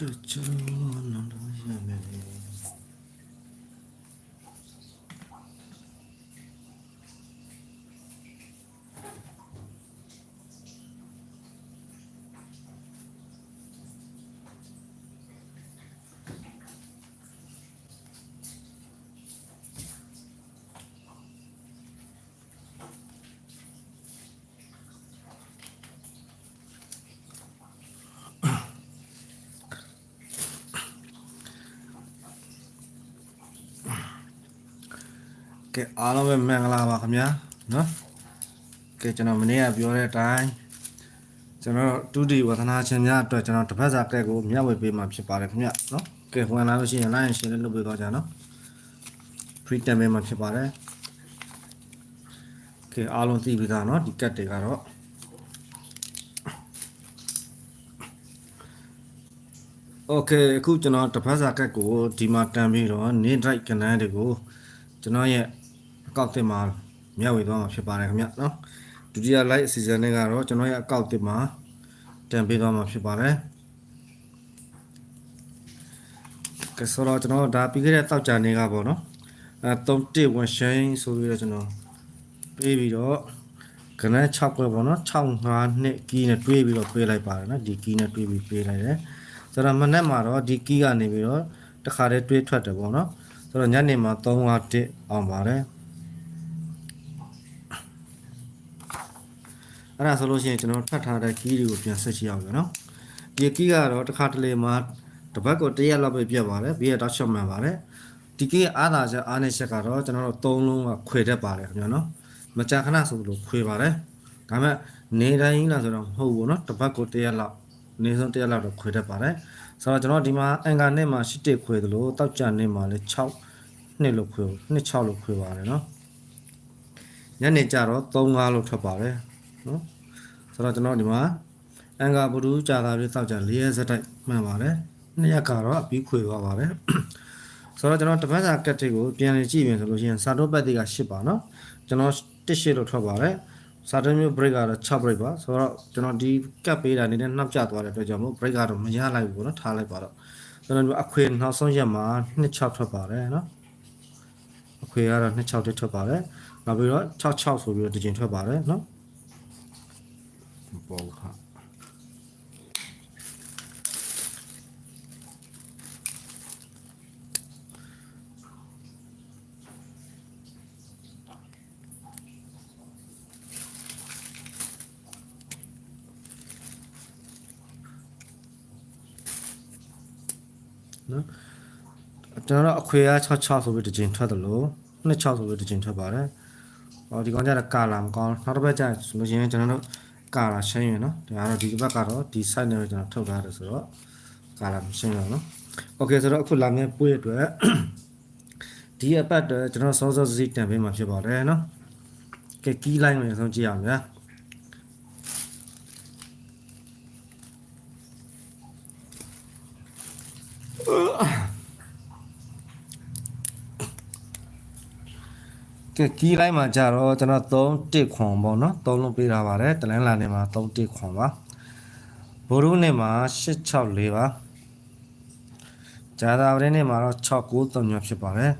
ကိုတချောနန္ဒရမယ် ကဲအားလုံးပဲမင်္ဂလာပါခင်ဗျာနော်ကဲကျွန်တော်မနေ့ကပြောတဲ့အတိုင်းကျွန်တော်တူဒီဝသနာရှင်များအတွက်ကျွန်တော်တစ်ဖက်စာကဲကိုမျှဝေပေးမှာဖြစ်ပါတယ်ခင်ဗျာနော်ကဲဝင်လာလို့ရှိရင် line ရှင်းလေးလုပ်ပေးတော့ကြနော် free time မှာဖြစ်ပါတယ်ကဲအားလုံးသိပြီသားနော်ဒီကတ်တွေကတော့โอเคအခုကျွန်တော်တစ်ဖက်စာကတ်ကိုဒီမှာတန်ပြီးတော့ name drive ကဏ္ဍတွေကို ကျွန်တော်ရဲ့ အကောင့်တင်မှာမျှဝေသွားမှာဖြစ်ပါတယ်ခင်ဗျနော်ဒုတိယ live အစီအစဉ်တွေကတော့ကျွန်တော်ရဲ့အကောင့်တင်မှာတင်ပေးသွားမှာဖြစ်ပါတယ်ကဲဆိုတော့ကျွန်တော်ဒါပြီးခဲ့တဲ့တောက်ကြနေကပေါ့နော်အဲ31ဝန်ရှိန်ဆိုပြီးတော့ကျွန်တော်ပေးပြီးတော့ခဏ6ပွဲပေါ့နော်6 5နှစ်ကီးနဲ့တွေးပြီးတော့ပေးလိုက်ပါတယ်နော်ဒီကီးနဲ့တွေးပြီးပေးလိုက်တယ်ဆိုတော့မနေ့မှာတော့ဒီကီးကနေပြီးတော့တခါတည်းတွေးထွက်တယ်ပေါ့နော်ဆိုတော့ညနေမှာ3ဝ1အောင်ပါတယ် အဲ့ဒါဆိုလို့ရှိရင်ကျွန်တော်ဖတ်ထားတဲ့ကီးတွေကိုပြန်ဆက်ကြည့်အောင်ရနော်ဒီကီးကတော့တစ်ခါတလေမှာတစ်ပတ်ကိုတစ်ရက်လောက်ပဲပြတ်ပါတယ်ပြီးရတော့ရှော့မှန်ပါတယ်ဒီကီးအားသာချက်အားနည်းချက်ကတော့ကျွန်တော်တို့၃လုံးကခွေတတ်ပါတယ်ခင်ဗျာနော်မကြာခဏဆိုလို့ခွေပါတယ်ဒါပေမဲ့နေတိုင်းလားဆိုတော့မဟုတ်ဘူးနော်တစ်ပတ်ကိုတစ်ရက်လောက်နေဆုံးတစ်ရက်လောက်တော့ခွေတတ်ပါတယ်ဆိုတော့ကျွန်တော်ဒီမှာအင်္ဂါနေ့မှာ၈တစ်ခွေသလိုတောက်ကြနေ့မှာလည်း6နှစ်လို့ခွေနှစ်6လို့ခွေပါတယ်နော်ညနေကျတော့3 5လို့ထွက်ပါတယ် နော်ဆိုတော့ကျွန်တော်ဒီမှာအင်္ဂါဘုရုကြာတာပြီးတောက်ကြ၄ရက်စက်တိုက်မှန်ပါတယ်နှစ်ရက်ကတော့အပြီးခွေသွားပါတယ်ဆိုတော့ကျွန်တော်တပတ်စာကတ်တွေကိုပြန်လည်ကြည့်ရင်ဆိုလို့ရှိရင်စာတော့ပတ်တွေက8ပါနော်ကျွန်တော်တစ်ရှစ်လို့ထွက်ပါတယ်စာတမျိုး break ကတော့6 break ပါဆိုတော့ကျွန်တော်ဒီကတ်ပေးတာနေတဲ့နှောက်ကျသွားတဲ့အတွက်ကြောင့်မို့ break ကတော့မရလိုက်ဘူးပေါ့နော်ထားလိုက်ပါတော့ကျွန်တော်ဒီအခွေနောက်ဆုံးရက်မှာ26ထွက်ပါတယ်နော်အခွေကတော့26တက်ထွက်ပါတယ်နောက်ပြီးတော့66ဆိုပြီးတော့ဒီချိန်ထွက်ပါတယ်နော် ပေါ်ခါနော်ကျွန်တော်တို့အခွေက66ဆိုပြီးဒီချိန်ထွက်တယ်လို့26ဆိုပြီးဒီချိန်ထွက်ပါတယ်ဟောဒီကောင်ကျတော့ကာလာမကောင်းနောက်တစ်ပတ်ကျဆိုလို့ရှိရင်ကျွန်တော်တို့ ကာလာရှင်းရနော်ဒါကတော့ဒီဘက်ကတော့ဒီ site နဲ့ကျွန်တော်ထုတ်ထားတယ်ဆိုတော့ကာလာမရှင်းရနော်โอเคဆိုတော့အခုလာမယ့်ပွေးအတွက်ဒီအပတ်တော့ကျွန်တော်စောစောစီးတန်ပေးမှာဖြစ်ပါတယ်နော်ကဲကီးလိုင်းကိုအဆုံးကြည့်အောင်ဗျာ ကဲကီးလိုက်မှာကြတော့ကျွန်တော်3တစ်ခွန်ပေါ့နော်3လုံးပေးထားပါတယ်တလန်းလာနေမှာ3တစ်ခွန်ပါဘိုးရုနေမှာ864ပါဂျာသာဝရင်းနေမှာတော့693ညဖြစ်ပါတယ်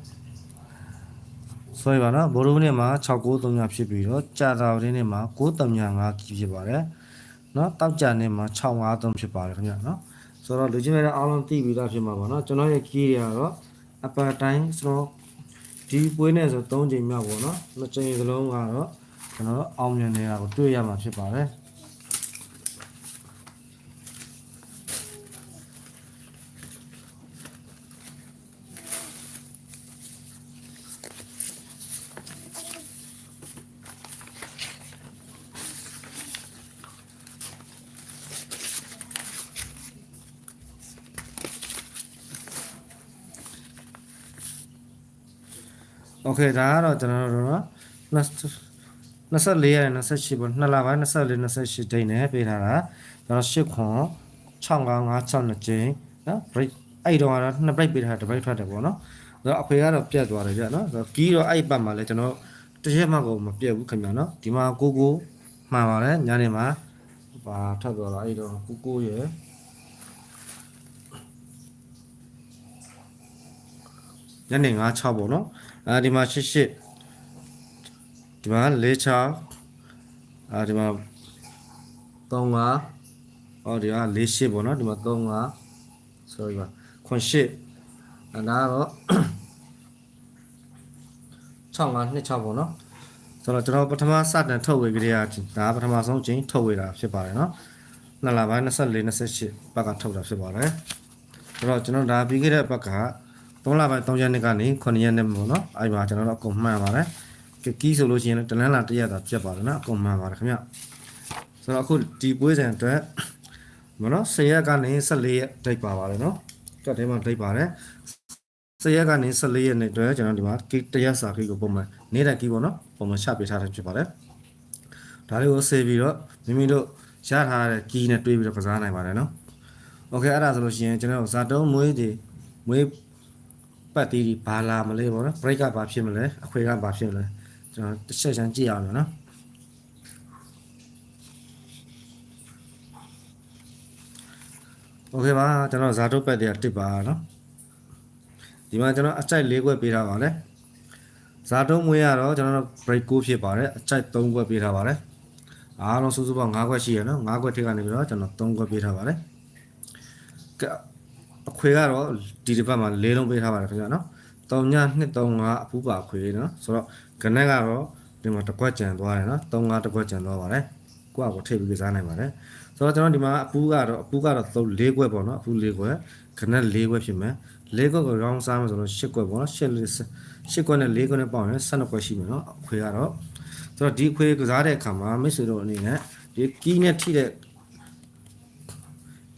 ဆိုရပါနော်ဘိုးရုနေမှာ693ညဖြစ်ပြီးတော့ဂျာသာဝရင်းနေမှာ935ကီးဖြစ်ပါတယ်နော်တောက်ကြနေမှာ653ဖြစ်ပါတယ်ခင်ဗျာနော်ဆိုတော့လူချင်းတွေအားလုံးသိပြီးသားဖြစ်မှာပါနော်ကျွန်တော်ရဲ့ကီးတွေကတော့အပတ်တိုင်းဆိုတော့ ဒီပွေးနဲ့ဆို3ချိန်မြောက်ပေါ့နော်နှစ်ချိန်စလုံးကတော့ကျွန်တော်တို့အောင်မြင်နေတာကိုတွေ့ရမှာဖြစ်ပါတယ် โอเคဒါကတော့ကျွန်တော်တို့တော့24ရက်28ပေါ့2လပိုင်း24 28ဒိတ်နဲ့ပေးထားတာကျွန်တော်8ခွန်6556ကျင်းနော် break အဲ့တော့ကတော့2 break ပေးထားတာ break ထွက်တယ်ပေါ့နော်ဆိုတော့အခွေကတော့ပြတ်သွားတယ်ပြနော်ဆိုတော့ကီးတော့အဲ့ပတ်မှာလဲကျွန်တော်တစ်ရက်မှကိုမပြတ်ဘူးခင်ဗျာနော်ဒီမှာကိုကိုမှန်ပါတယ်ညနေမှာပါထပ်သွားတာအဲ့တော့ကိုကိုရဲ့ညနေ9 6ပေါ့နော် အဲဒီမှာ8 8ဒီမှာ4 6အဲဒီမှာ3 5ဟောဒီက4 8ပေါ့နော်ဒီမှာ3 5 sorry ပါခွန်8အဲဒါကတော့6 5 2 6ပေါ့နော်ဆိုတော့ကျွန်တော်ပထမစတင်ထုတ်ဝေကြရတာဒါပထမဆုံးချိန်ထုတ်ဝေတာဖြစ်ပါတယ်နော်နှစ်လပိုင်း24 28ဘက်ကထုတ်တာဖြစ်ပါတယ်ဆိုတော့ကျွန်တော်ဒါပြီးခဲ့တဲ့ဘက်က 3လပိုင်း3ရက်နေ့ကနေ9ရက်နေ့ပေါ့နော်အဲ့မှာကျွန်တော်တို့အကုန်မှန်ပါတယ်ကီးဆိုလို့ရှိရင်တလန်းလာတရက်တာပြတ်ပါတယ်နော်အကုန်မှန်ပါတယ်ခင်ဗျဆိုတော့အခုဒီပွဲစဉ်အတွက်မနော်10ရက်ကနေ14ရက်ဒိတ်ပါပါတယ်နော်တက်ထဲမှာဒိတ်ပါတယ်10ရက်ကနေ14ရက်နေ့အတွက်ကျွန်တော်ဒီမှာကီးတရက်စာကီးကိုပုံမှန်နေတဲ့ကီးပေါ့နော်ပုံမှန်ချပေးထားတာဖြစ်ပါတယ်ဒါလေးကိုဆေးပြီးတော့မိမိတို့ရထားတဲ့ကီးနဲ့တွေးပြီးတော့ကစားနိုင်ပါတယ်နော်โอเคအဲ့ဒါဆိုလို့ရှိရင်ကျွန်တော်ဇာတုံးမွေးဒီမွေး ပတ်သေးတွေဘာလာမလဲပေါ့နော် break ကဘာဖြစ်မလဲအခွေကဘာဖြစ်မလဲကျွန်တော်တစ်ချက်ချမ်းကြည့်အောင်နော် okay ပါကျွန်တော်ဇာတုတ်ပတ်တွေကတစ်ပါနော်ဒီမှာကျွန်တော်အစိုက်၄ခွက်ပေးထားပါတယ်ဇာတုံးမွေးရတော့ကျွန်တော် break ကိုဖြစ်ပါတယ်အစိုက်၃ခွက်ပေးထားပါတယ်အားလုံးစုစုပေါင်း၅ခွက်ရှိရနော်၅ခွက်ထိကနေပြီးတော့ကျွန်တော်၃ခွက်ပေးထားပါတယ် အခွေကတော့ဒီတစ်ပတ်မှာ၄လုံးပေးထားပါတယ်ခင်ဗျာနော်3ည235အပူပါအခွေနော်ဆိုတော့ကနက်ကတော့ဒီမှာတစ်ခွက်ကျန်သွားတယ်နော်35တစ်ခွက်ကျန်သွားပါတယ်ကိုယ့်အကိုထည့်ပြီးကစားနိုင်ပါတယ်ဆိုတော့ကျွန်တော်ဒီမှာအပူကတော့အပူကတော့3 4ခွက်ပေါ့နော်အပူ4ခွက်ခဏ4ခွက်ဖြစ်မယ်4ခွက်ကို round စားမယ်ဆိုတော့8ခွက်ပေါ့နော်8 8ခွက်နဲ့4ခွက်နဲ့ပေါင်းရင်12ခွက်ရှိမယ်နော်အခွေကတော့ဆိုတော့ဒီအခွေကစားတဲ့အခါမှာမိတ်ဆွေတို့အနေနဲ့ဒီကီးနဲ့ထိတဲ့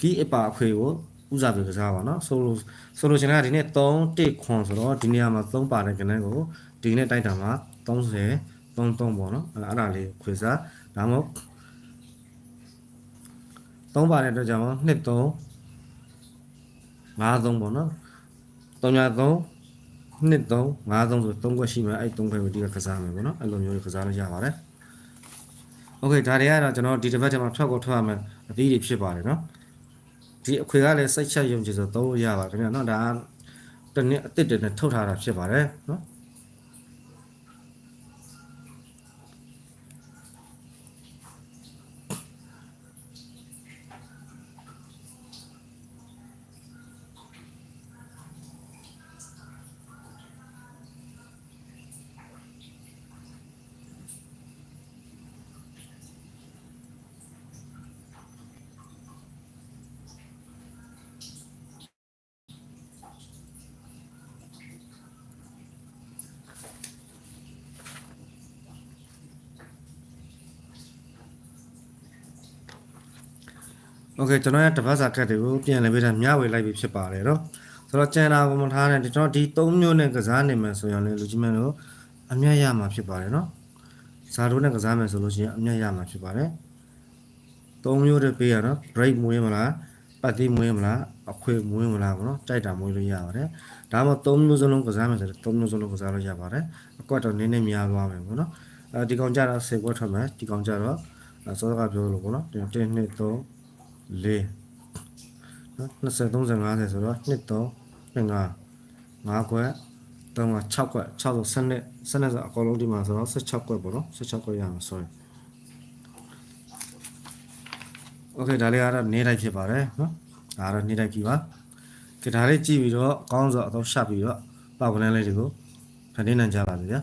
ကီးအပါအခွေကို ဦးစားပေးကစားပါနော်ဆိုလိုဆိုလိုချင်တာကဒီနေ့3 1ခွန်ဆိုတော့ဒီနေရာမှာ3ပါတဲ့ကနန်းကိုဒီနေ့တိုက်တာမှာ30 33ပေါ့နော်အဲ့ဒါလေးခွေစားဒါမှမဟုတ်3ပါတဲ့အတွက်ကြောင့်2 3 5 3ပေါ့နော်3ည3 2 3 5 3ဆို3ခွက်ရှိမှအဲ့3ခွက်ကိုဒီကကစားမယ်ပေါ့နော်အဲ့လိုမျိုးကစားလို့ရပါတယ်โอเคဒါတွေကတော့ကျွန်တော်ဒီတစ်ပတ်ထဲမှာဖြောက်ကိုထွက်ရမယ်အသီးတွေဖြစ်ပါတယ်နော် ဒီအခွေကလည်းစိတ်ချက်ယုံကြည်ဆိုသုံးလို့ရပါခင်ဗျာနော်ဒါကတနည်းအစ်စ်တွေနဲ့ထုတ်ထားတာဖြစ်ပါတယ်နော် โอเคကျွန်တော်ရဲ့တပတ်စာကတ်တွေကိုပြန်လည်ပြီးတော့မျှဝေလိုက်ပြီးဖြစ်ပါတယ်เนาะဆိုတော့ကျန်တာကိုမထားနဲ့ကျွန်တော်ဒီ၃မျိုးနဲ့ကစားနေမယ်ဆိုရင်လည်းလူကြီးမန်းတို့အမျက်ရမှာဖြစ်ပါတယ်เนาะဇာတို့နဲ့ကစားမယ်ဆိုလို့ရှိရင်အမျက်ရမှာဖြစ်ပါတယ်၃မျိုးတည်းပေးရတော့ break မွေးမလားပတ်တိမွေးမလားအခွေမွေးမလားပေါ့နော်တိုက်တာမွေးလို့ရပါတယ်ဒါမှမဟုတ်၃မျိုးစလုံးကစားမယ်ဆိုတော့၃မျိုးစလုံးကစားလို့ရပါတယ်အကွက်တော့နည်းနည်းများသွားမယ်ပေါ့နော်အဲဒီကောင်ကြတော့10ကွက်ထွက်မယ်ဒီကောင်ကြတော့အဲစောကပြောလို့ပေါ့နော်1 2 3 4နော်20 30 50ဆိုတော့2 3 5 5ခွက်3က6ခွက်6ဆို7နဲ့7နဲ့ဆိုအကောင်လုံးဒီမှာဆိုတော့16ခွက်ပေါ့နော်16ခွက်ရမှာ sorry okay ဒါလေးကတော့နေတိုင်းဖြစ်ပါတယ်နော်ဒါကတော့နေတိုင်းကြည့်ပါကြဒါလေးကြည့်ပြီးတော့အကောင်းဆုံးအတော့ရှပ်ပြီးတော့ပေါက်ကနေလေးတွေကိုဖန်တီးနိုင်ကြပါစေဗျာ